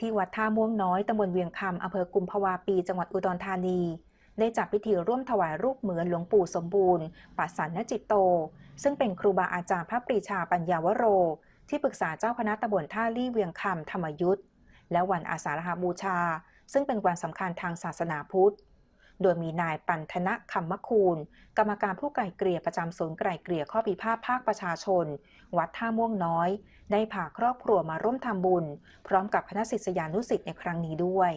ที่วัดท่าม่วงน้อยตำบลเวียงคำอำเภอกุมภาวาปี จังหวัดอุดรธานี ได้จัดพิธีร่วมถวายรูปเหมือนหลวงปู่สมบูรณ์ปัสสันนจิตโต ซึ่งเป็นครูบาอาจารย์พระปรีชาปัญญาวโร ที่ปรึกษาเจ้าคณะตำบลท่าลี่เวียงคำธรรมยุทธและวันอาสาฬหบูชา ซึ่งเป็นวันสำคัญทางศาสนาพุทธ โดยมีนายปันธนะคำมคูล กรรมการผู้ไกล่เกลี่ยประจำศูนย์ไกล่เกลี่ยข้อพิพาทภาคประชาชน วัดท่าม่วงน้อย ได้พาครอบครัวมาร่วมทำบุญ พร้อมกับคณะศิษยานุศิษย์ในครั้งนี้ด้วย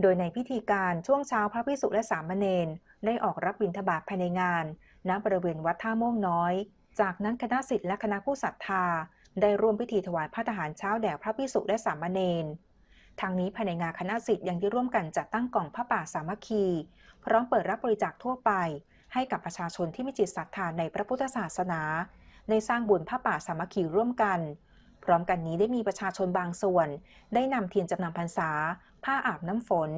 โดยในพิธีการช่วงเช้าพระพิสุและสามเณรได้ออกรับบิณฑบาตภายในงานณบริเวณวัดท่าม่วงน้อย จากนั้นคณะศิษย์และคณะผู้ศรัทธา ได้ร่วมพิธีถวายพระทหารเช้าแด่พระพิสุและสามเณร ทางนี้ภายในงานคณะศิษย์ยังได้ร่วมกันจัดตั้งกล่องผ้าป่าสามัคคี พร้อมเปิดรับบริจาคทั่วไป ให้กับประชาชนที่มีจิตศรัทธาในพระพุทธศาสนาได้สร้างบุญผ้าป่าสามัคคีร่วมกัน พร้อมกันนี้ได้มีประชาชนบางส่วน ได้นำเทียนจำนำพรรษา ผ้าอาบน้ำฝน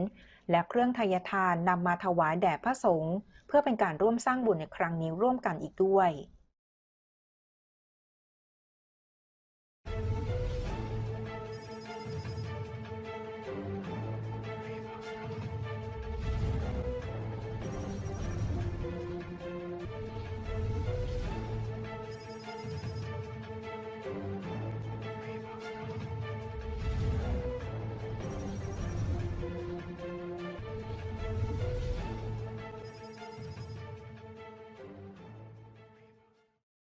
และเครื่องทายทานนำมาถวายแด่พระสงฆ์เพื่อเป็นการร่วมสร้างบุญในครั้งนี้ร่วมกันอีกด้วย